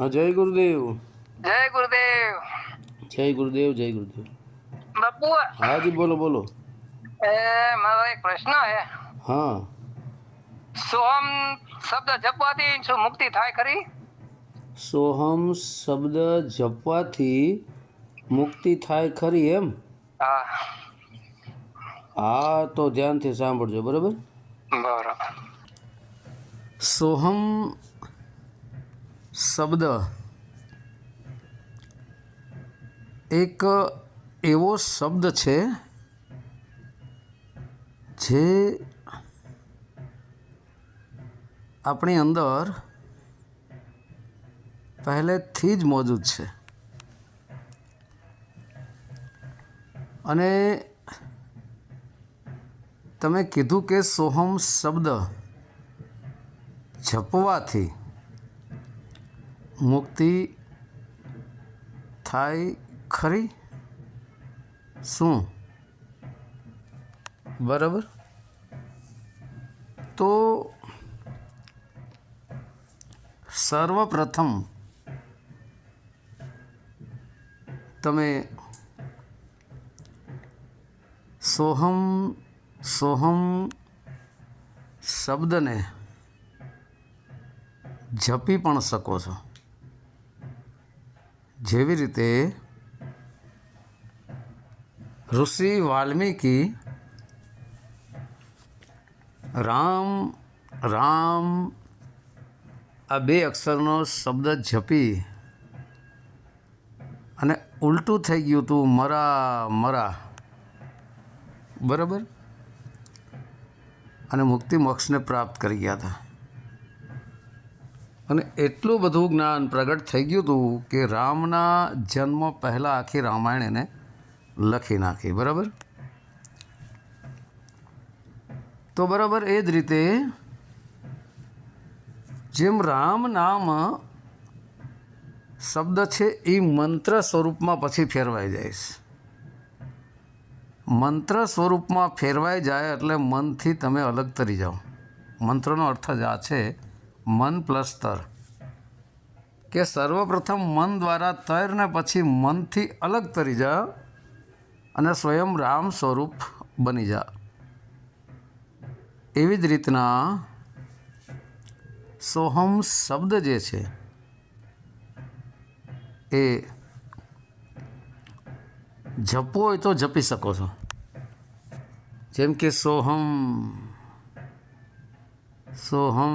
હા જય ગુરુદેવ જય ગુરુદેવ જય ગુરુદેવ જય ગુરુદેવ બાપુ હાજી બોલો બોલો એ મારો એક પ્રશ્ન છે હા સોહમ શબ્દ જપવાથી શું મુક્તિ થાય ખરી સોહમ શબ્દ જપવાથી મુક્તિ થાય ખરી એમ હા હા તો ધ્યાનથી સાંભળજો બરાબર બરોબર સોહમ શબ્દ. એક એવો શબ્દ છે જે આપણી અંદર પહેલેથી જ મોજૂદ છે. અને તમે કીધું કે સોહમ શબ્દ જપવાથી મુક્તિ થાય ખરી? શું? બરાબર? તો સર્વપ્રથમ તમે સોહમ સોહમ શબ્દને જપી પણ શકો છો. જેવી રીતે ઋષિ વાલ્મીકી રામ રામ, આ બે અક્ષરનો શબ્દ જપી અને ઉલટું થઈ ગયું હતું મરા મરા. બરાબર? અને મુક્તિ મોક્ષને પ્રાપ્ત કરી ગયા હતા. અને એટલું બધું જ્ઞાન પ્રગટ થઈ ગયું હતું કે રામના જન્મ પહેલાં આખી રામાયણ એને લખી નાખી, બરાબર? તો બરાબર એ જ રીતે જેમ રામ નામ શબ્દ છે એ મંત્ર સ્વરૂપમાં પછી ફેરવાઈ જાય છે. મંત્ર સ્વરૂપમાં ફેરવાઈ જાય એટલે મનથી તમે અલગ તરી જાઓ. મંત્રનો અર્થ જ આ છે મન પ્લસ તર. કે સર્વપ્રથમ મન દ્વારા તર ને પછી મનથી અલગ તરી જા અને સ્વયં રામ સ્વરૂપ બની જા એવી જ રીતના સોહમ શબ્દ જે છે એ જપવો હોય તો જપી શકો છો. જેમ કે સોહમ સોહમ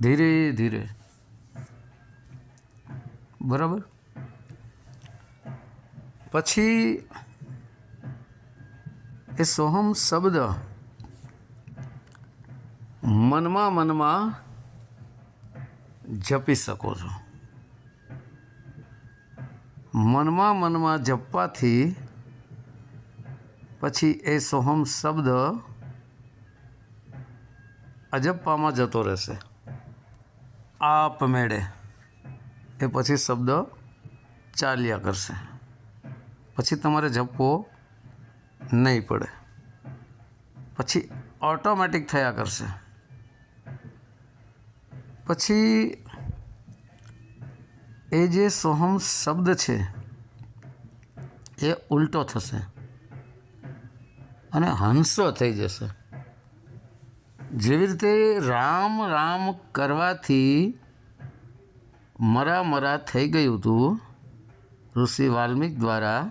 ધીરે ધીરે. બરાબર? પછી એ સોહમ શબ્દ મનમાં મનમાં જપી શકો છો. મનમાં મનમાં જપવાથી પછી એ સોહમ શબ્દ અજપ્પામાં જતો રહેશે. આપમેળે એ પછી શબ્દ ચાલ્યા કરશે. પછી તમારે જપવો નહીં પડે. પછી ઓટોમેટિક થયા કરશે. પછી એ જે સોહમ શબ્દ છે, એ ઉલટો થશે. અને હંસો થઈ જશે. જેવી રીતે રામ રામ કરવાથી મરા મરા થઈ ગયું હતું, ઋષિ વાલ્મિક દ્વારા,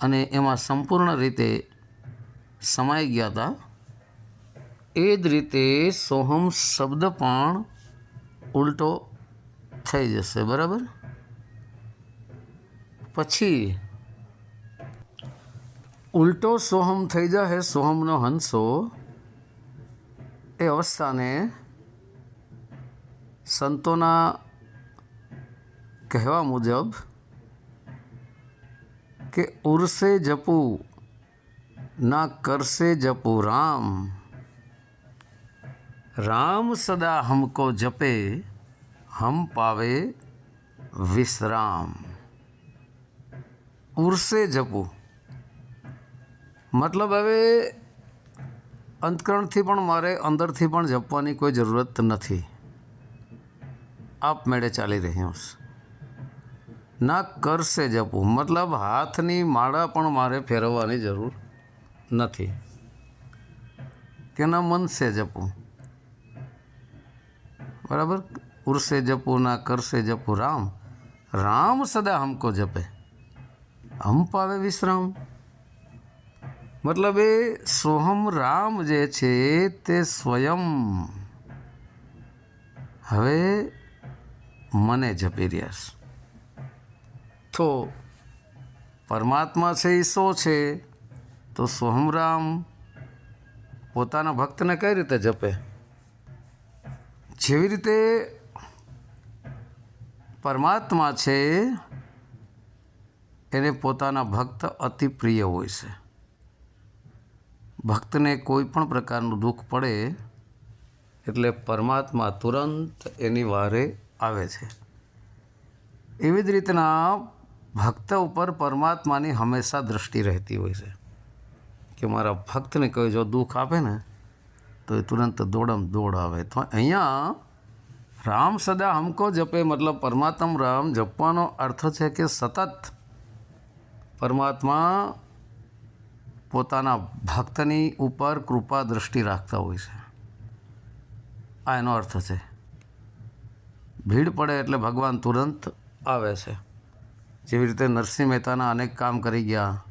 અને એમાં સંપૂર્ણ રીતે સમાઈ ગયા હતા. એ જ રીતે સોહમ શબ્દ પણ ઉલટો થઈ જશે, બરાબર? પછી ઉલટો સોહમ થઈ જશે સોહમનો હંસો એ અવસ્થાને સંતોના કહેવા મુજબ કે ઉરસે જપું ના કરશે જપું રામ રામ સદા હમકો જપે હમ પાવે વિશ્રામ ઉરસે જપું મતલબ હવે અંતકરણથી પણ મારે અંદરથી પણ જપવાની કોઈ જરૂરત નથી. આપમેળે ચાલી રહ્યું છે ના કરશે જપવું. મતલબ હાથની માળા પણ મારે ફેરવવાની જરૂર નથી. કે ના મનસે જપવું? બરાબર? ઉર્સે જપવું, ના કરશે જપવું. રામ. રામ સદા હમકો જપે. હમ પાવે વિશ્રામ. મતલબ એ સોહમ રામ જે છે તે સ્વયં હવે મને જપી રહ્યા છે. તો પરમાત્મા છે શો છે, તો સોહમ રામ પોતાના ભક્તને કઈ રીતે જપે? જેવી રીતે પરમાત્મા છે, એને પોતાના ભક્ત અતિ પ્રિય હોય છે. ભક્તને કોઈ પણ પ્રકારનું દુઃખ પડે એટલે પરમાત્મા તુરંત એની વારે આવે છે. એવી જ રીતના ભક્ત ઉપર પરમાત્માની હંમેશા દૃષ્ટિ રહેતી હોય છે. કે મારા ભક્તને કોઈ જો દુઃખ આપે ને, તો એ તુરંત દોડમ દોડ આવે. તો અહીંયા રામ સદા હમકો જપે, મતલબ પરમાત્મ રામ જપવાનો અર્થ છે કે સતત પરમાત્મા પોતાના ભક્તની ઉપર કૃપા દૃષ્ટિ રાખતા હોય છે. આ એનો અર્થ છે. ભીડ પડે એટલે ભગવાન તુરંત આવે છે. જેવી રીતે નરસિંહ મહેતાના અનેક કામ કરી ગયા.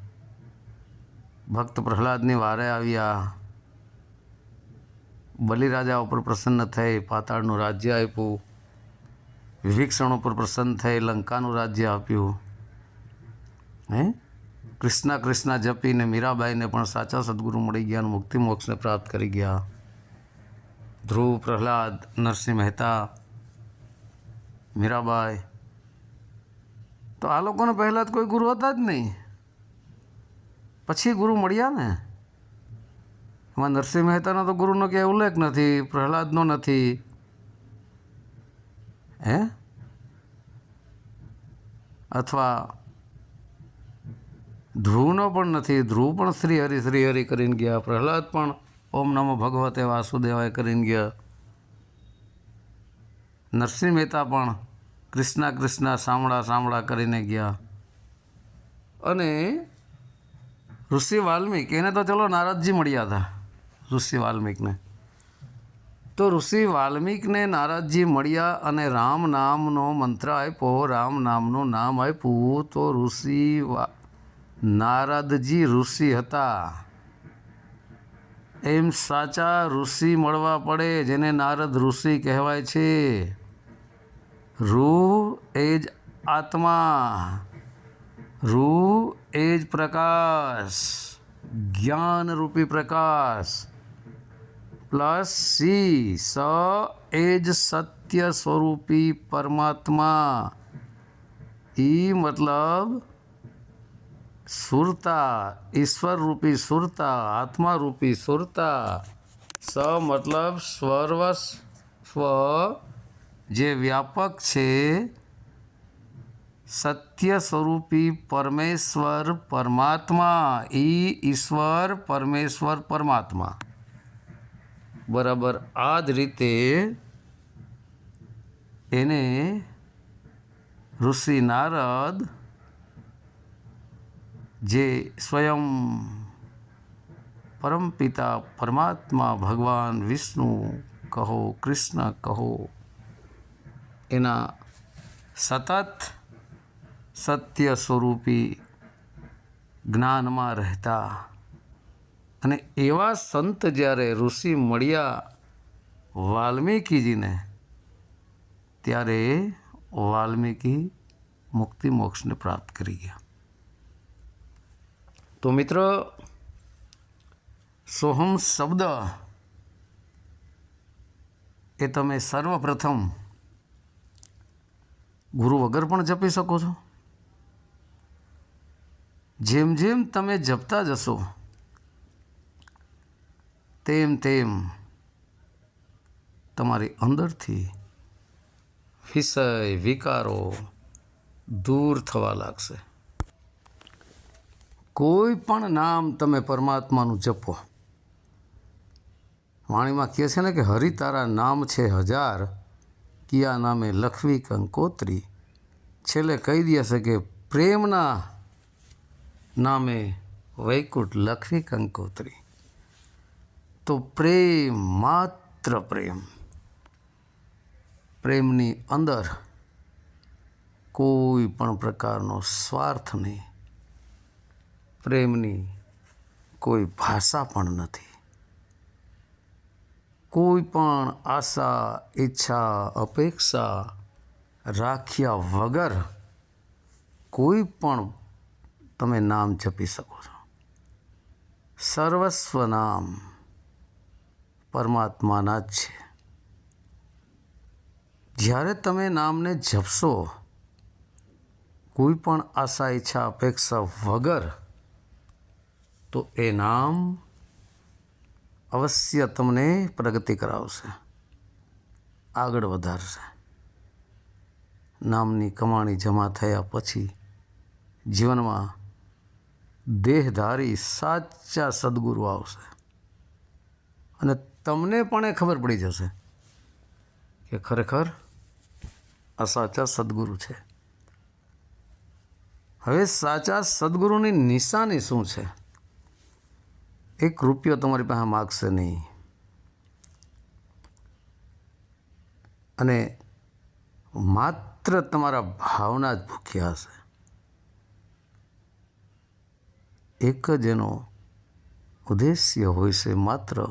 ભક્ત પ્રહલાદની વારે આવ્યા. બલિરાજા ઉપર પ્રસન્ન થઈ, પાતાળનું રાજ્ય આપ્યું. વિભીક્ષણ ઉપર પ્રસન્ન થઈ, લંકાનું રાજ્ય આપ્યું. હે? કૃષ્ણા કૃષ્ણા જપીને મીરાબાઈને પણ સાચા સદગુરુ મળી ગયા અને મુક્તિ મોક્ષને પ્રાપ્ત કરી ગયા. ધ્રુવ પ્રહલાદ, નરસિંહ મહેતા, મીરાબાઈ. તો આ લોકોને પહેલાં તો કોઈ ગુરુ હતા જ નહીં. પછી ગુરુ મળ્યા ને? એમાં નરસિંહ મહેતાનો તો ગુરુનો ક્યાંય ઉલ્લેખ નથી, પ્રહલાદનો નથી. હે? અથવા ધ્રુવનો પણ નથી, ધ્રુવ પણ શ્રી હરિ શ્રી હરિ કરીને ગયા. પ્રહલાદ પણ ઓમ નમો ભગવતે વાસુદેવાય કરીને ગયા. નરસિંહ મહેતા પણ કૃષ્ણા કૃષ્ણા સાંભળા સાંભળા કરીને ગયા. અને ઋષિ વાલ્મિક, એને તો ચલો નારદજી મળ્યા હતા, ઋષિ વાલ્મિકને. તો ઋષિ વાલ્મિકને નારદજી મળ્યા અને રામ નામનો મંત્ર આપ્યો, રામ નામનું નામ આપ્યું. તો ઋષિ વા નારદજી ઋષિ હતા. એમ સાચા ઋષિ મળવા પડે જેને નારદ ઋષિ કહેવાય છે. રૂ એ જ આત્મા. રૂ એ જ પ્રકાશ. જ્ઞાનરૂપી પ્રકાશ. પ્લસ સી, સ એ જ સત્ય સ્વરૂપી પરમાત્મા. ઈ મતલબ સુરતા ઈશ્વર રૂપી સુરતા આત્મા રૂપી સુરતા. સ મતલબ સ્વર્વ સ્વ જે વ્યાપક છે, સત્ય સ્વરૂપી પરમેશ્વર પરમાત્મા, ઈ ઈશ્વર પરમેશ્વર પરમાત્મા. બરાબર આ જ રીતે એને ઋષિ નારદ જે સ્વયં પરમપિતા પરમાત્મા ભગવાન વિષ્ણુ કહો, કૃષ્ણ કહો, એના સતત સત્ય સ્વરૂપી જ્ઞાનમાં રહેતા અને એવા સંત જ્યારે ઋષિ મળ્યા વાલ્મીકીજીને, ત્યારે વાલ્મીકી મુક્તિ મોક્ષને પ્રાપ્ત કરી ગયા. તો મિત્ર, સોહમ શબ્દ એ તમે સર્વપ્રથમ ગુરુ વગર પણ જપી શકો છો. જેમ જેમ તમે જપતા જશો, તેમ તેમ તમારી અંદરથી વિષય વિકારો દૂર થવા લાગશે. કોઈ પણ નામ તમે પરમાત્માનું જપો. વાણીમાં કહે છે ને કે હરિ તારા નામ છે હજાર, કિયા નામે લખવી કંકોત્રી. છેલ્લે કહી દે છે કે પ્રેમના નામે વૈકુંઠ લખવી કંકોત્રી. તો પ્રેમ માત્ર પ્રેમ. પ્રેમની અંદર કોઈ પણ પ્રકારનો સ્વાર્થ નહીં. પ્રેમની કોઈ ભાષા પણ નથી. કોઈ પણ આશા, ઈચ્છા, અપેક્ષા રાખ્યા વગર કોઈ પણ તમે નામ જપી શકો છો. સર્વસ્વ નામ પરમાત્માના જ છે. જ્યારે તમે નામને જપશો, કોઈ પણ આશા, ઈચ્છા, અપેક્ષા વગર તો એ નામ અવશ્ય તમને પ્રગતિ કરાવશે. આગળ વધારશે. નામની કમાણી જમા થયા પછી જીવનમાં દેહધારી સાચા સદગુરુ આવશે. અને તમને પણ એ ખબર પડી જશે કે ખરેખર આ સાચા સદગુરુ છે. હવે સાચા સદગુરુની નિશાની શું છે? એક રૂપિયો તમારી પાસે માગશે નહીં. અને માત્ર તમારા ભાવના જ ભૂખ્યા હશે. એક જ એનો ઉદ્દેશ્ય હોય છે માત્ર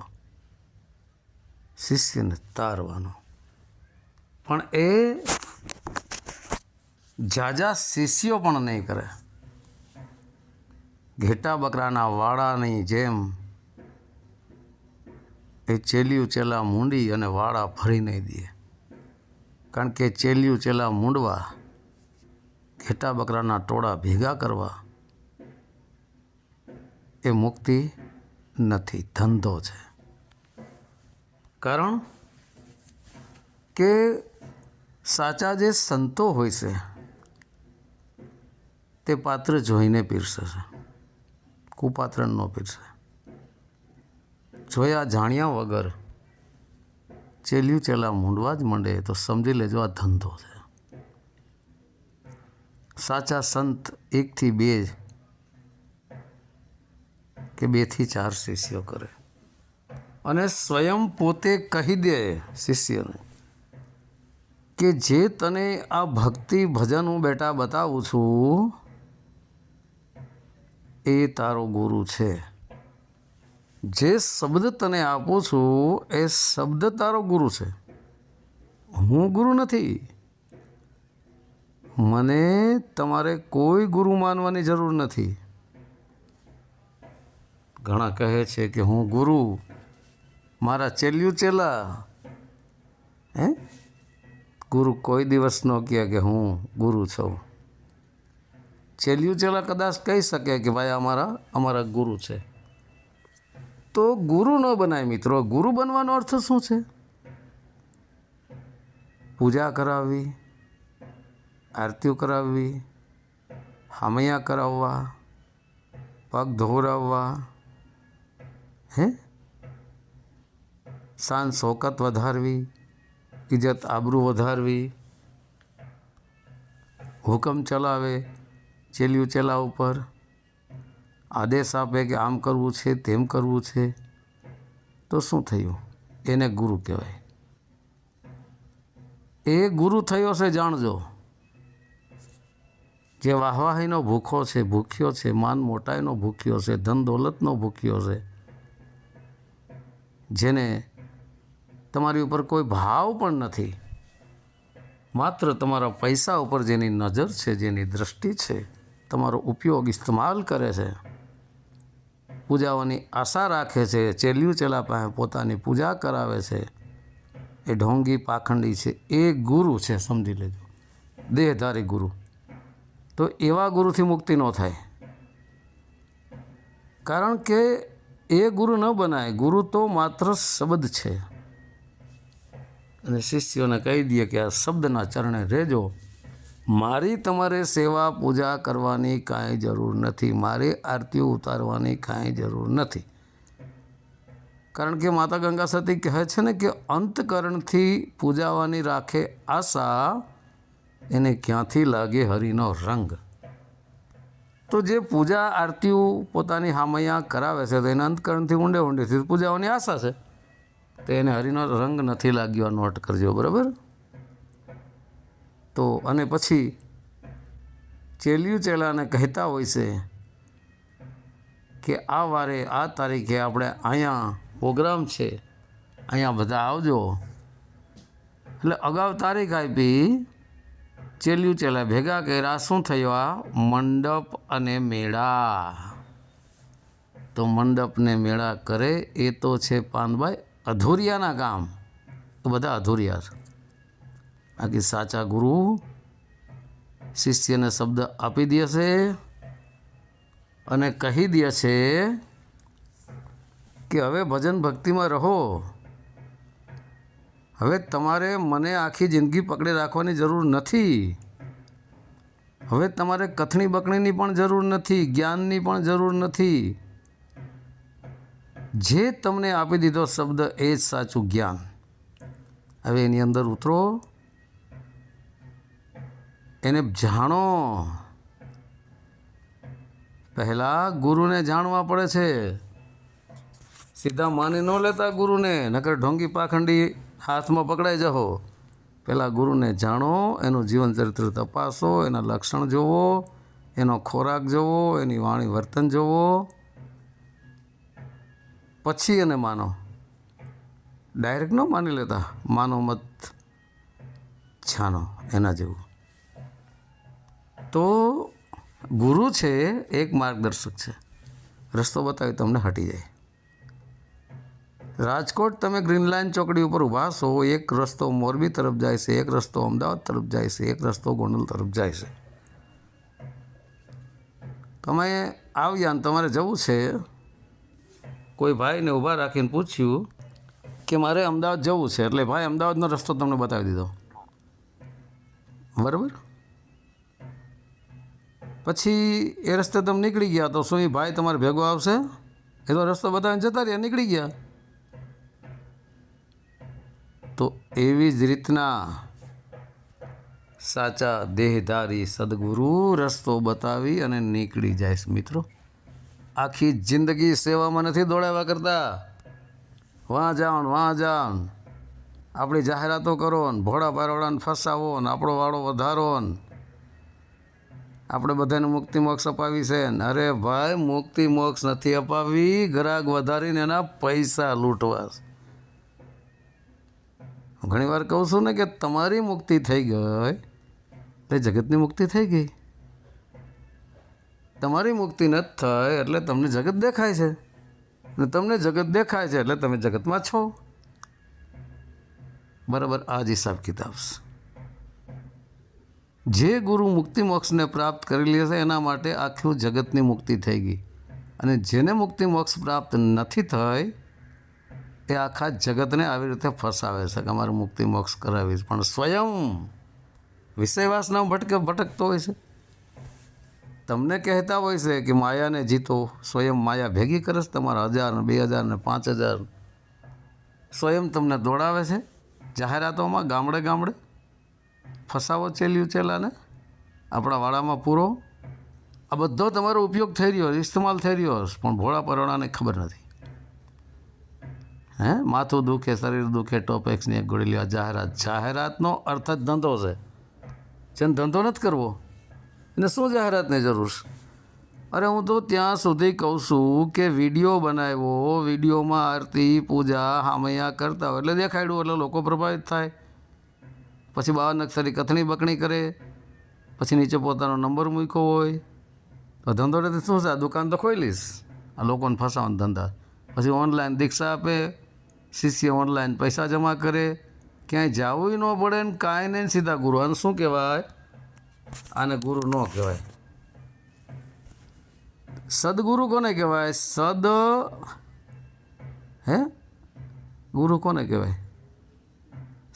શિષ્યને તારવાનો. પણ એ જાજા શિષ્યો પણ નહીં કરે. ઘેટા બકરાના વાડાની જેમ એ ચેલિયું ચેલા મૂંડી અને વાળા ભરી નહીં દે. કારણ કે ચેલિયું ચેલા મૂંડવા, ઘેટા બકરાના ટોળા ભેગા કરવા, એ મુક્તિ નથી, ધંધો છે. કારણ કે સાચા જે સંતો હોય છે, તે પાત્ર જોઈને પીરસે છે. કુપાત્ર ન પીરસે. જોયા જાણ્યા વગર ચેલ્યું ચેલા મૂંડવા જ મંડે તો સમજી લેજો આ ધંધો છે. સાચા સંત એકથી બે કે બેથી ચાર શિષ્યો કરે. અને સ્વયં પોતે કહી દે શિષ્યને કે જે તને આ ભક્તિ ભજન હું બેટા બતાવું છું એ તારો ગુરુ છે. જે શબ્દ તને આપું છું, એ શબ્દ તારો ગુરુ છે. હું ગુરુ નથી. મને તમારે કોઈ ગુરુ માનવાની જરૂર નથી. ઘણા કહે છે કે હું ગુરુ, મારા ચેલ્યું ચેલા. હે? ગુરુ કોઈ દિવસ ન કહે કે હું ગુરુ છું. ચેલ્યું ચેલા કદાચ કહી શકે કે ભાઈ અમારા અમારા ગુરુ છે. તો ગુરુ ન બનાય મિત્રો. ગુરુ બનવાનો અર્થ શું છે? પૂજા કરાવવી, આરતીઓ કરાવવી, હામૈયા કરાવવા, પગ ધોવરાવવા, હે? શાન શોકત વધારવી ઇજ્જત આબરૂ વધારવી, હુકમ ચલાવે ચેલ્યું ચેલા ઉપર આદેશ આપે કે આમ કરવું છે, તેમ કરવું છે. તો શું થયું? એને ગુરુ કહેવાય. એ ગુરુ થયો છે, જાણજો. જે વાહવાહીનો ભૂખો છે, ભૂખ્યો છે, માન મોટાઈનો ભૂખ્યો છે, ધન દોલતનો ભૂખ્યો છે, જેને તમારી ઉપર કોઈ ભાવ પણ નથી. માત્ર તમારા પૈસા ઉપર જેની નજર છે, જેની દ્રષ્ટિ છે, તમારો ઉપયોગ ઇસ્તેમાલ કરે છે. પૂજાઓની આશા રાખે છે, ચેલ્યું ચેલા પાસે પોતાની પૂજા કરાવે છે. એ ઢોંગી પાખંડી છે, એ ગુરુ છે, સમજી લેજો. દેહધારી ગુરુ. તો એવા ગુરુથી મુક્તિ ન થાય. કારણ કે એ ગુરુ ન બનાય, ગુરુ તો માત્ર શબ્દ છે. અને શિષ્યોને કહી દઈએ કે આ શબ્દના ચરણે રહેજો. મારી તમારે સેવા પૂજા કરવાની કાંઈ જરૂર નથી. મારે આરતીઓ ઉતારવાની કાંઈ જરૂર નથી. કારણ કે માતા ગંગા સતી કહે છે ને કે અંતકરણથી પૂજાવાની રાખે આશા, એને ક્યાંથી લાગે હરિનો રંગ? તો જે પૂજા આરતીઓ પોતાની હામૈયા કરાવે છે, તો એને અંતકરણથી ઊંડે ઊંડેથી પૂજાવાની આશા છે. તો એને હરિનો રંગ નથી લાગ્યો નોટ કરજો, બરાબર? તો અને પછી ચેલિયું ચેલાને કહેતા હોય છે કે આ વારે, આ તારીખે આપણે અહીંયા પ્રોગ્રામ છે. અહીંયા બધા આવજો. એટલે અગાઉ તારીખ આપી, ચેલ્યું ચેલા ભેગા કર્યા, શું થયું આ? મંડપ અને મેળા. તો મંડપને મેળા કરે, એ તો છે પાનભાઈ અધૂરિયાના કામ. બધા અધૂરિયા છે બાકી સાચા ગુરુ શિષ્યને શબ્દ આપી દે છે અને કહી દે છે કે હવે ભજન ભક્તિમાં રહો. હવે તમારે મને આખી જિંદગી પકડી રાખવાની જરૂર નથી. હવે તમારે કથણી બકણીની પણ જરૂર નથી, જ્ઞાનની પણ જરૂર નથી. જે તમને આપી દીધો શબ્દ એ જ સાચું જ્ઞાન. હવે એની અંદર ઉતરો. એને જાણો. પહેલાં ગુરુને જાણવા પડે છે. સીધા માની ન લેતા ગુરુને, નકર ઢોંગી પાખંડી હાથમાં પકડાઈ જહો. પહેલાં ગુરુને જાણો, એનું જીવન ચરિત્ર તપાસો, એના લક્ષણ જોવો, એનો ખોરાક જોવો, એની વાણી વર્તન જોવો. પછી એને માનો. ડાયરેક્ટ ન માની લેતા. માનો મત છાનો, એના જેવું. તો ગુરુ છે, એક માર્ગદર્શક છે. રસ્તો બતાવી તમને હટી જાય. રાજકોટ તમે ગ્રીન લાઇન ચોકડી ઉપર ઊભા છો, એક રસ્તો મોરબી તરફ જાય છે, એક રસ્તો અમદાવાદ તરફ જાય છે, એક રસ્તો ગોંડલ તરફ જાય છે. તમે આવ્યા ને તમારે જવું છે, કોઈ ભાઈને ઊભા રાખીને પૂછ્યું કે મારે અમદાવાદ જવું છે, એટલે ભાઈ, અમદાવાદનો રસ્તો તમને બતાવી દીધો. બરાબર? પછી એ રસ્તે તમે નીકળી ગયા તો શું એ ભાઈ તમારે ભેગો આવશે? એ તો રસ્તો બતાવીને જતા રહ્યા, નીકળી ગયા. તો એવી જ રીતના સાચા દેહધારી સદગુરુ રસ્તો બતાવી અને નીકળી જાય મિત્રો. આખી જિંદગી સેવામાં નથી દોડાવ્યા કરતા. વાં જાણ વાં જાણ. આપણી જાહેરાતો કરો ને ભોળા પારોડાને ફસાવો ને, આપણો વાળો વધારો ને. આપણે બધાને મુક્તિ મોક્ષ અપાવી છે. અરે ભાઈ, મુક્તિ મોક્ષ નથી અપાવી. ગ્રાહક વધારીને એના પૈસા લૂંટવા છે. ઘણી વાર કહું છું ને કે તમારી મુક્તિ થઈ ગઈ. એટલે જગતની મુક્તિ થઈ ગઈ. તમારી મુક્તિ નથી થઈ એટલે તમને જગત દેખાય છે. અને તમને જગત દેખાય છે એટલે તમે જગતમાં છો. બરાબર, આ જ હિસાબ કિતાબ છે. જે ગુરુ મુક્તિ મોક્ષને પ્રાપ્ત કરી લે છે એના માટે આખું જગતની મુક્તિ થઈ ગઈ. અને જેને મુક્તિ મોક્ષ પ્રાપ્ત નથી થઈ, એ આખા જગતને આવી રીતે ફસાવે છે કે અમારે મુક્તિ મોક્ષ કરાવી છે. પણ સ્વયં વિષયવાસના ભટકે ભટકતો હોય છે. તમને કહેતા હોય છે કે માયાને જીતો, સ્વયં માયા ભેગી કરે છે તમારા હજાર બે હજાર ને પાંચ હજાર. સ્વયં તમને દોડાવે છે. જાહેરાતોમાં ગામડે ગામડે ફસાવો ચેલ્યું ચેલાને આપણા વાડામાં પૂરો. આ બધો તમારો ઉપયોગ થઈ રહ્યો, ઇસ્તેમાલ થઈ રહ્યો, પણ ભોળા પરોણાને ખબર નથી. હે? માથું દુખે, શરીર દુખે ટોપેક્સની એક ગોળી લેવા જાહેરાત, જાહેરાતનો અર્થ જ ધંધો છે. જેને ધંધો નથી કરવો, એને શું જાહેરાતની જરૂર છે? અરે હું તો ત્યાં સુધી કહું છું કે વીડિયો બનાવ્યો, વિડીયોમાં આરતી, પૂજા, હામૈયા કરતા હોય એટલે દેખાડ્યું એટલે લોકો પ્રભાવિત થાય. પછી બાવન અક્ષરી કથણી બકણી કરે, પછી નીચે પોતાનો નંબર મૂક્યો હોય. તો ધંધો શું છે? આ દુકાન તો ખોલીશ આ લોકોને ફસાવાનો ધંધા. પછી ઓનલાઈન દીક્ષા આપે, શિષ્ય ઓનલાઈન પૈસા જમા કરે. ક્યાંય જવું ન પડે ને કાંઈ નહીં સીધા ગુરુ. આને શું કહેવાય? આને ગુરુ ન કહેવાય. સદગુરુ કોને કહેવાય? સદ હે? ગુરુ કોને કહેવાય?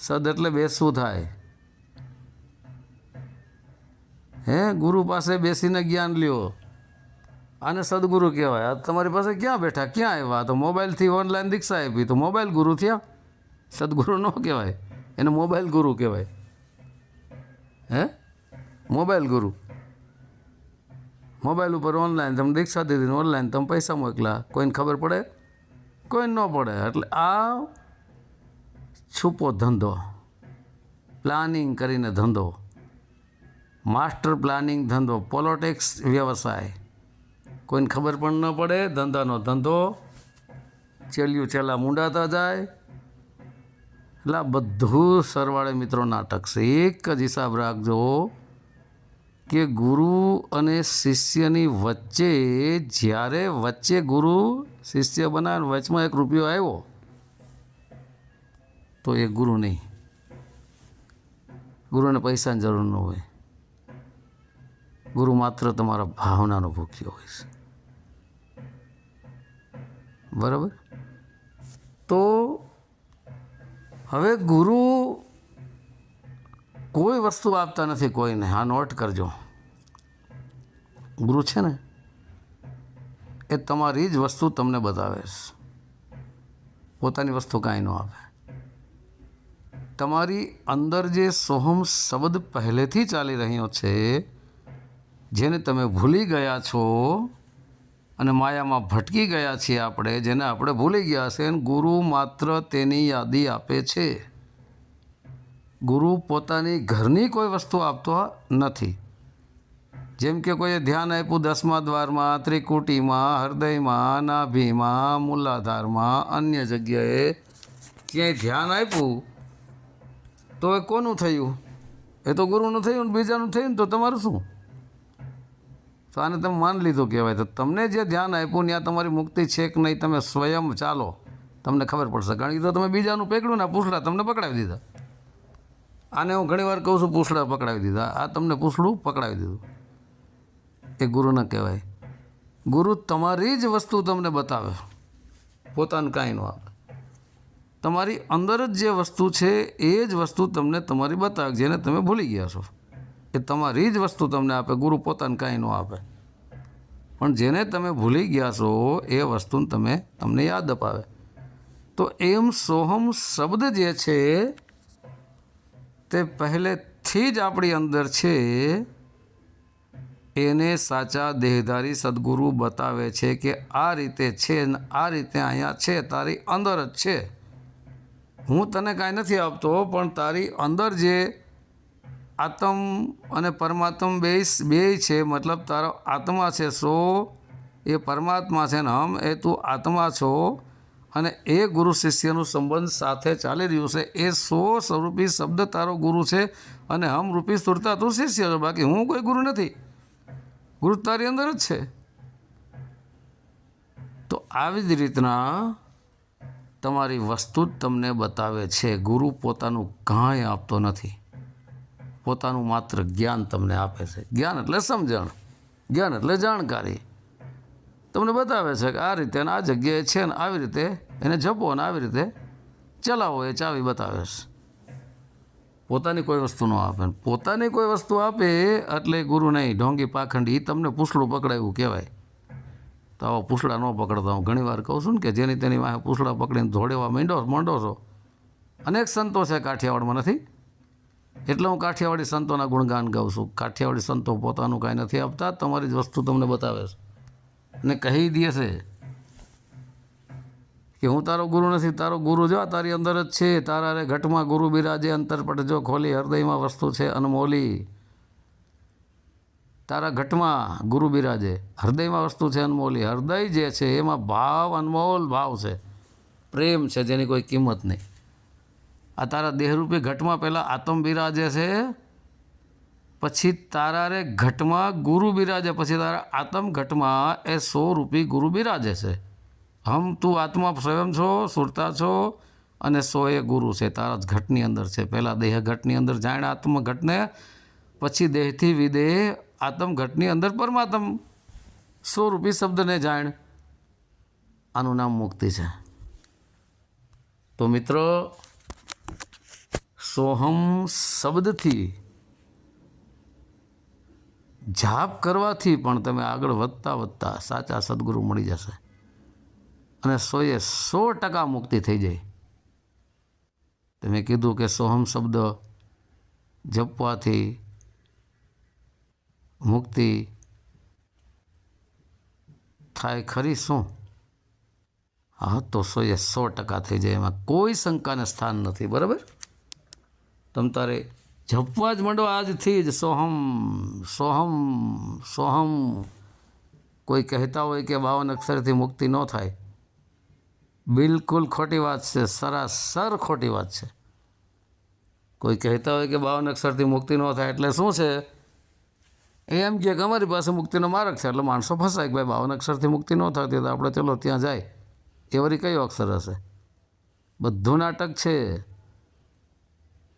સદ એટલે બેસવું થાય. હે, ગુરુ પાસે બેસીને જ્ઞાન લ્યો. આને સદગુરુ કહેવાય. આ તમારી પાસે ક્યાં બેઠા? ક્યાં આવ્યા? તો મોબાઈલથી ઓનલાઈન દીક્ષા આપી. તો મોબાઈલ ગુરુ થયા? સદગુરુ ન કહેવાય. એને મોબાઈલ ગુરુ કહેવાય. હે? મોબાઈલ ગુરુ. મોબાઈલ ઉપર ઓનલાઈન તમે દીક્ષા દીધી ઓનલાઈન તમે પૈસા મોકલા. કોઈને ખબર પડે? કોઈને ન પડે. એટલે આ છુપો ધંધો પ્લાનિંગ કરીને ધંધો માસ્ટર પ્લાનિંગ ધંધો પોલિટિક્સ વ્યવસાય. કોઈને ખબર પણ ન પડે, ધંધાનો ધંધો, ચેલ્યું ચેલા મૂંડાતા જાય. એટલે આ બધું સરવાળે મિત્રો નાટક છે. એક જ હિસાબ રાખજો કે ગુરુ અને શિષ્યની વચ્ચે જ્યારે વચ્ચે ગુરુ શિષ્ય બનાવે વચમાં એક રૂપિયો આવ્યો તો એ ગુરુ નહીં. ગુરુને પૈસાની જરૂર ન હોય. ગુરુ માત્ર તમારા ભાવનાનો ભૂખ્યો હોય છે. બરાબર? તો હવે ગુરુ કોઈ વસ્તુ આપતા નથી કોઈને હા નોટ કરજો. ગુરુ છે ને, એ તમારી જ વસ્તુ તમને બતાવે છે. પોતાની વસ્તુ કાંઈ ન આપે. તમારી અંદર જે સોહમ શબ્દ પહેલેથી ચાલી રહ્યો છે, જેને તમે ભૂલી ગયા છો અને માયામાં ભટકી ગયા છીએ આપણે, જેને આપણે ભૂલી ગયા છે અને ગુરુ માત્ર તેની યાદી આપે છે. ગુરુ પોતાની ઘરની કોઈ વસ્તુ આપતો નથી. જેમ કે કોઈએ ધ્યાન આપ્યું દસમા દ્વારમાં, ત્રિકુટીમાં, હૃદયમાં, નાભીમાં, મૂલાધારમાં, અન્ય જગ્યાએ ક્યાંય ધ્યાન આપ્યું તો એ કોનું થયું? એ તો ગુરુનું થયું ને બીજાનું થયું ને તો તમારું શું? તો આને તમે માન લીધું કહેવાય. તો તમને જે ધ્યાન આપ્યું ત્યાં તમારી મુક્તિ છે કે નહીં તમે સ્વયં ચાલો. તમને ખબર પડશે. કારણ કે તો તમે બીજાનું પકડ્યું ને પૂછડા તમને પકડાવી દીધા. આને હું ઘણીવાર કહું છું, પૂછડા પકડાવી દીધા. આ તમને પૂછડું પકડાવી દીધું. એ ગુરુ કહેવાય. ગુરુ તમારી જ વસ્તુ તમને બતાવે. પોતાનું કાંઈ ન આપે. તમારી અંદર જ જે વસ્તુ છે, એ જ વસ્તુ તમને તમારી બતાવે જેને તમે ભૂલી ગયા છો. એ તમારી જ વસ્તુ તમને આપે, ગુરુ પોતાને કાંઈ ન આપે. પણ જેને તમે ભૂલી ગયા છો, એ વસ્તુને તમે તમને યાદ અપાવે. તો એમ સોહમ શબ્દ જે છે, તે પહેલેથી જ આપણી અંદર છે. એને સાચા દેહધારી સદગુરુ બતાવે છે કે આ રીતે છે ને આ રીતે અહીંયા છે, તારી અંદર જ છે. હું તને કાંઈ નથી આપતો, પણ તારી અંદર જે આત્મ અને પરમાત્મ બે બે છે, મતલબ તારો આત્મા છે, સો એ પરમાત્મા છે ને હમ, એ તું આત્મા છો. અને એ ગુરુ શિષ્યનું સંબંધ સાથે ચાલી રહ્યું છે. એ સો સ્વરૂપી શબ્દ તારો ગુરુ છે અને હમ રૂપી સુરતા તું શિષ્ય છો. બાકી હું કોઈ ગુરુ નથી. ગુરુ તારી અંદર જ છે. તો આવી જ રીતના તમારી વસ્તુ જ તમને બતાવે છે. ગુરુ પોતાનું કાંઈ આપતો નથી. પોતાનું માત્ર જ્ઞાન તમને આપે છે. જ્ઞાન એટલે સમજણ. જ્ઞાન એટલે જાણકારી. તમને બતાવે છે કે આ રીતે આ જગ્યાએ છે ને આવી રીતે એને જપો અને આવી રીતે ચલાવો એ ચાવી બતાવે છે. પોતાની કોઈ વસ્તુ ન આપે. પોતાની કોઈ વસ્તુ આપે એટલે ગુરુ નહીં. ઢોંગી પાખંડી એ તમને પૂછડું પકડાયું કહેવાય. તો પૂછડા ન પકડતા. હું ઘણીવાર કહું છું ને કે જેની તેની વાંહે પૂછડા પકડીને ધોડેવા માંડો માંડો છો. અનેક સંતો છે કાઠિયાવાડમાં નથી. એટલે હું કાઠિયાવાડી સંતોના ગુણગાન ગાઉં છું. કાઠિયાવાડી સંતો પોતાનું કાંઈ નથી આપતા, તમારી જ વસ્તુ તમને બતાવે છે. અને કહી દે છે કે હું તારો ગુરુ નથી, તારો ગુરુ જો તારી અંદર જ છે. તારા રે ઘટમાં ગુરુ બિરાજે, અંતરપટ જો ખોલી, હૃદયમાં વસ્તુ છે અનમોલી. તારા ઘટમાં, ગુરુ બિરાજે. હૃદયમાં વસ્તુ છે અનમોલી. હૃદય જે છે, એમાં ભાવ અનમોલ ભાવ છે. પ્રેમ છે, જેની કોઈ કિંમત નહીં. આ તારા દેહરૂપી ઘટમાં પહેલાં આતમ બિરાજે છે, પછી તારા રે ઘટમાં ગુરુ બિરાજે, પછી તારા આતમ ઘટમાં એ સો રૂપી ગુરુ બિરાજે છે. હમ તું આત્મા સ્વયં છો, સુરતા છો, અને સો એ ગુરુ છે. તારા જ ઘટની અંદર છે. પહેલાં દેહ ઘટની અંદર જાણે આત્મ ઘટને પછી દેહથી વિદેહ આત્મ ઘટની અંદર પરમાત્મ સો રૂપી શબ્દને જાણ. આનું નામ મુક્તિ છે. તો મિત્રો, સોહમ શબ્દથી જાપ કરવાથી પણ તમે આગળ વધતા વધતા સાચા સદગુરુ મળી જશે. અને સોએ સો ટકા મુક્તિ થઈ જાય. તમે કીધું કે સોહમ શબ્દ જપવાથી મુક્તિ થાય ખરી શું? હા, તો સો એ સો ટકા થઈ જાય. એમાં કોઈ શંકાને સ્થાન નથી, બરાબર? તમ તારે જપવા જ માંડો આજથી જ. સોહમ સોહમ સોહમ. કોઈ કહેતા હોય કે બાવન અક્ષરથી મુક્તિ ન થાય. બિલકુલ ખોટી વાત છે, સરાસર ખોટી વાત છે. કોઈ કહેતા હોય કે બાવન અક્ષરથી મુક્તિ ન થાય એટલે શું છે? એમ કે અમારી પાસે મુક્તિનો માર્ગ છે, એટલે માણસો ફસાય કે ભાઈ બાવન અક્ષરથી મુક્તિ ન થતી તો આપણે ચલો ત્યાં જાય. એ વળી કયો અક્ષર હશે? બધું નાટક છે.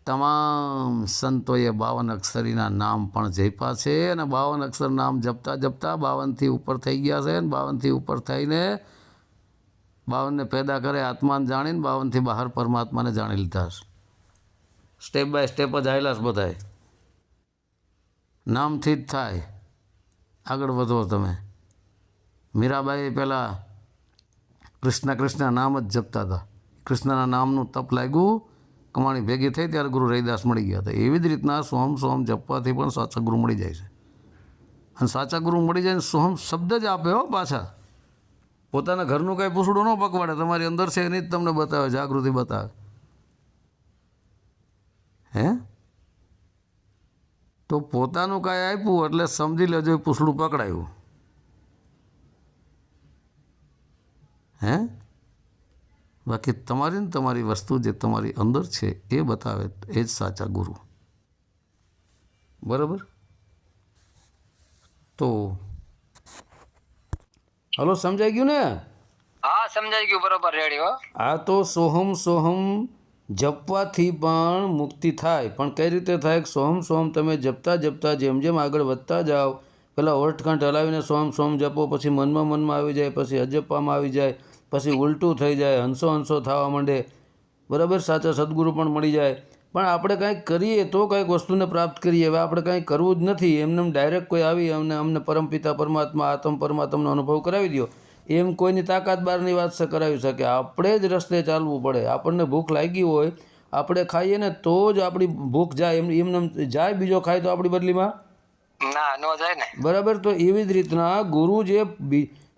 તમામ સંતોએ બાવન અક્ષરીના નામ પણ જપ્યા છે અને બાવન અક્ષર નામ જપતા જપતા બાવનથી ઉપર થઈ ગયા છે અને બાવનથી ઉપર થઈને બાવનને પેદા કરે આત્માને જાણીને બાવનથી બહાર પરમાત્માને જાણી લીધા છે. સ્ટેપ બાય સ્ટેપ જ આવેલા છે બધાય. નામથી જ થાય. આગળ વધો તમે. મીરાબાઈ પહેલાં કૃષ્ણ કૃષ્ણ નામ જ જપતા હતા. કૃષ્ણના નામનું તપ લાગ્યું. કમાણી ભેગી થઈ ત્યારે ગુરુ રવિદાસ મળી ગયા હતા. એવી જ રીતના સોહમ સોહમ જપવાથી પણ સાચા ગુરુ મળી જાય છે. અને સાચા ગુરુ મળી જાય સોમ શબ્દ જ આપે હો પાછા. પોતાના ઘરનું કાંઈ પૂછડું ન પકવાડે. તમારી અંદર છે એની જ તમને બતાવે, જાગૃતિ બતાવે. હે? તો પોતાનું કાંઈ આપ્યું એટલે સમજી લેજો એ પૂછડું પકડાયું. હે? બાકી તમારી ને તમારી વસ્તુ જે તમારી અંદર છે એ બતાવે એ જ સાચા ગુરુ. બરાબર? તો હલો સમજાઈ ગયું ને? હા સમજાઈ ગયું. બરોબર રેડી હો. આ તો સોહમ સોહમ જપવાથી પણ મુક્તિ થાય. પણ કઈ રીતે થાય? કે સોમ સોમ તમે જપતા જપતા જેમ જેમ આગળ વધતા જાઓ પહેલાં ઓઠકાંઠ હલાવીને સોમ સોમ જપો, પછી મનમાં મનમાં આવી જાય, પછી અજપવામાં આવી જાય, પછી ઉલટું થઈ જાય, હંસો હંસો થવા માંડે. બરાબર? સાચા સદગુરુ પણ મળી જાય. પણ આપણે કાંઈક કરીએ તો કંઈક વસ્તુને પ્રાપ્ત કરીએ. હવે આપણે કાંઈ કરવું જ નથી. એમને ડાયરેક્ટ કોઈ આવી અમને અમને પરમપિતા પરમાત્મા, આત્મ પરમાત્માનો અનુભવ કરાવી દો એમ કોઈની તાકાત બહારની વાત કરાવી શકે. આપણે જ રસ્તે ચાલવું પડે. આપણને ભૂખ લાગી હોય આપણે ખાઈએ ને તો જ આપણી ભૂખ જાય. એમ એમને જાય બીજો ખાય તો આપણી બદલીમાં? ના નો જાય બરાબર? તો એવી જ રીતના ગુરુ જે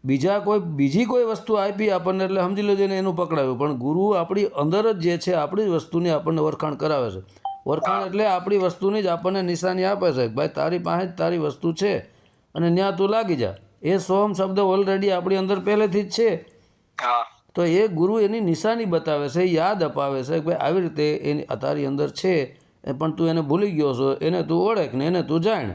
બીજા કોઈ બીજી કોઈ વસ્તુ આપી આપણને એટલે સમજી લેજો ને એનું પકડાવ્યું પણ ગુરુ આપણી અંદર જ જે છે આપણી જ વસ્તુની આપણને વરખાણ કરાવે છે. વરખાણ એટલે આપણી વસ્તુની જ આપણને નિશાની આપે છે ભાઈ તારી પાસે જ તારી વસ્તુ છે અને ત્યાં તું લાગી જા. એ સોમ શબ્દ ઓલરેડી આપણી અંદર પહેલેથી જ છે. તો એ ગુરુ એની નિશાની બતાવે છે યાદ અપાવે છે કે ભાઈ આવી રીતે એની તારી અંદર છે એ પણ તું એને ભૂલી ગયો છો એને તું ઓળખ ને એને તું જાણ.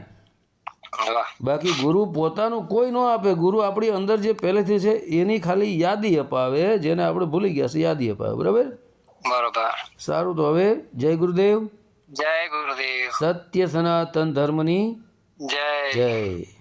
બાકી ગુરુ પોતાનું કોઈ ન આપે ગુરુ આપણી અંદર જે પહેલેથી છે એની ખાલી યાદી અપાવે જેને આપણે ભૂલી ગયા છે યાદી અપાવે. બરાબર? બરોબર. સારું તો હવે જય ગુરુદેવ. જય ગુરુદેવ. સત્ય સનાતન ધર્મની જય. જય.